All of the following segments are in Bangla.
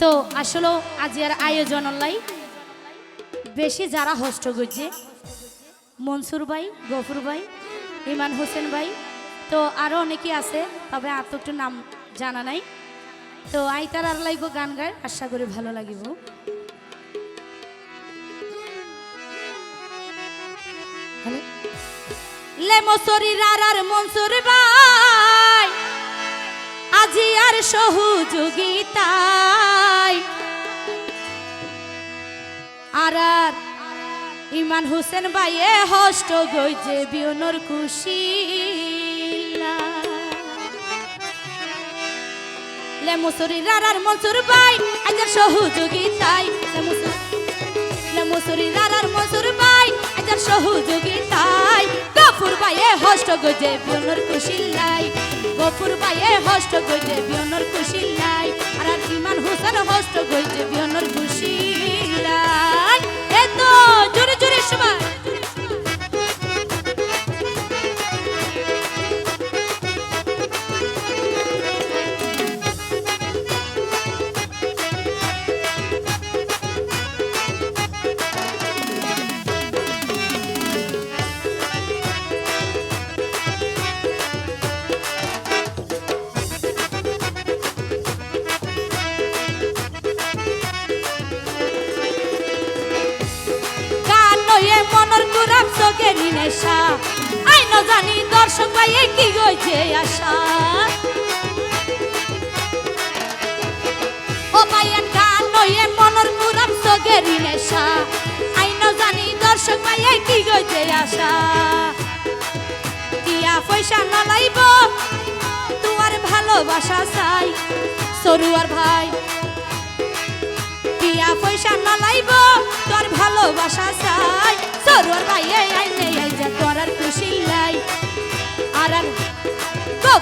তো আসলে আজিয়ার আয়োজন লাই বেশি যারা হষ্ট গুজে মনসুর ভাই, গফুর ভাই, ইমান হোসেন ভাই, তো আরও অনেকে আছে, তবে আর তো একটু নাম জানা নাই। তো আই তার আর লাইব গান গায়, আশা করি ভালো লাগিব। হ্যালো? লেমো শরীর আর আর মনসুর ভাই। আজি আর সহযোগিতাই আর আর ইমান হোসেন বাইয়ে হষ্ট গইজে বিয়নর খুশি লেমুসরি রারার মনসুর বাই আজার সহযোগিতাই লেমুসরি রারার মনসুর বাই আজার সহযোগিতাই গফুর বাইয়ে হষ্ট গজে বিয়নর কুশিল্লাই গফুর বাইয়ে হস্ত গজে বিয়নর খুশি আর আর ইমান হোসেন হস্ত গজে বিয়নর কুশিল্লাই কুরাম নেশা। আই ন জানি দর্শক ভাইয়ে কি গইছে আশা? ও ভাইয়ান গান নয়ে মনর কুরাম সগেরি নেশা। আই ন জানি দর্শক ভাইয়ে কি গইছে আশা? টিয়া পয়সা নলাইব তোমার ভালোবাসা চাই। সরুয়ার ভাই, টিয়া পয়সা নলাইব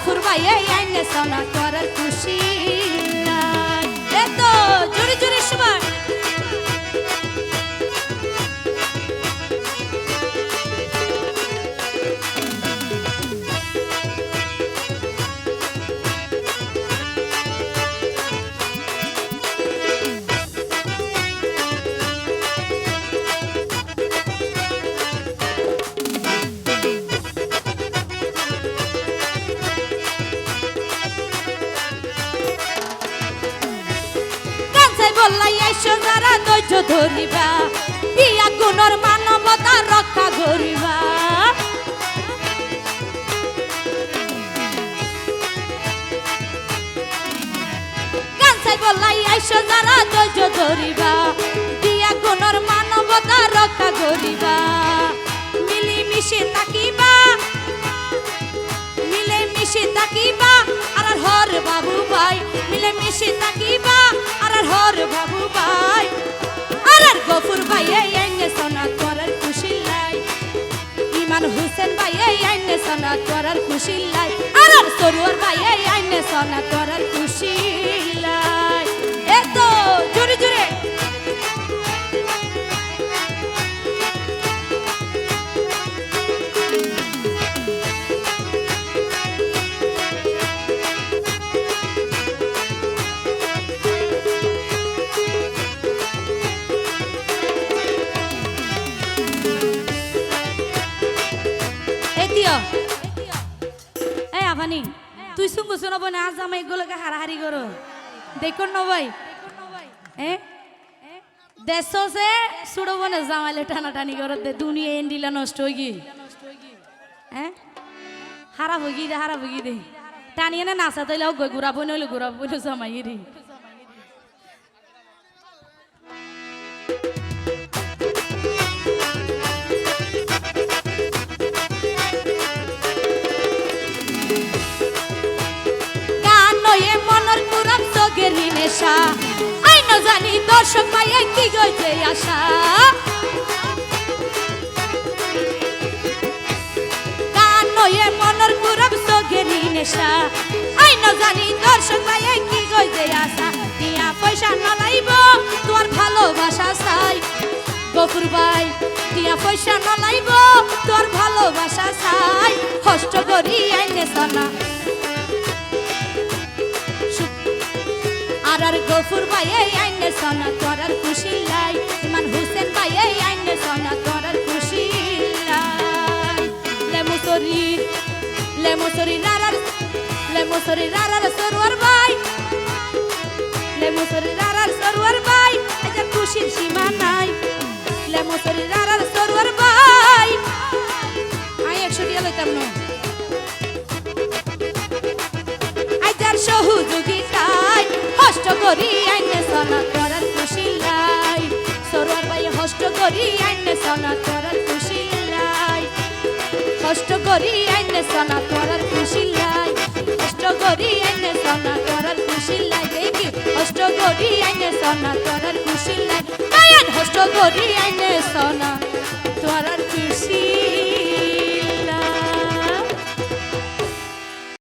গফুর ভাইয়ে আইনে সোনা তোর আর খুশি ধৈর্য ধরিবা ইয়া গুণর মানবতা রক্ষা করিবা। বললাই আইসো যারা ধৈর্য ধরিবা ইয়া গুণর মানবতা রক্ষা করিবা। মিলি মিশে থাকিবা মিলে মিশে থাকিবা, আর হর বাবু ভাই মিলে মিশে থাকিবা আর হর বাবু ভাই। এই আইনে সোনা করার খুশি লাই ইমান হোসেন ভাই, এই আইনে সোনা করার খুশি লাই আর সরুয়ার ভাই, এই আইনে সোনা করার খুশি লাই এত এই তুই শুনব শোনাব না আজ আমি এগুলোকে হারাহারি করো। দেখুন নবাই। এ? দেশ সুড়ব না জামাইলে টানাটানি করো দুনিয়া এন্ডিলা নষ্ট হয়ে গিয়ে। হ্যাঁ হারা ভুগি দে হারা ভুগি দে। টানিয়ে না নাচা তৈলে ঘুরাবো নইলে ঘুরাবো জামাই রে নেশা আই ন জানি দর্শক পাইয়ে কি গইছে আশা? গান নয়ে মনর কুরাম সগেরি নেশা। আই ন জানি দর্শক পাইয়ে কি গইছে আশা? টিয়া পয়সা নলাইব তোর ভালোবাসা চাই। গফুর ভাই টিয়া পয়সা নলাইব তোর ভালোবাসা চাই। কষ্ট করি আইনে সানা। আর গফুর ভাই এই আইনে সোনা তোর আর খুশি লাই। ইমান হুসেন ভাই এই আইনে সোনা তোর আর খুশি লাই। লেমুসরি লেমুসরি রারার লেমুসরি রারার সরওয়ার ভাই। লেমুসরি রারার সরওয়ার ভাই আজ খুশির সীমা নাই। লেমুসরি রারার সরওয়ার ভাই। আই একশো টিয়া লইতাম করি আইনে সনা করার খুশি লাই সরোয়ার ভাই হষ্ট করি আইনে সনা করার খুশি লাই হষ্ট করি আইনে সনা করার খুশি লাই হষ্ট করি আইনে সনা করার খুশি লাই দেখি, হষ্ট করি আইনে সনা করার খুশি লাই হষ্ট করি আইনে সনা করার খুশি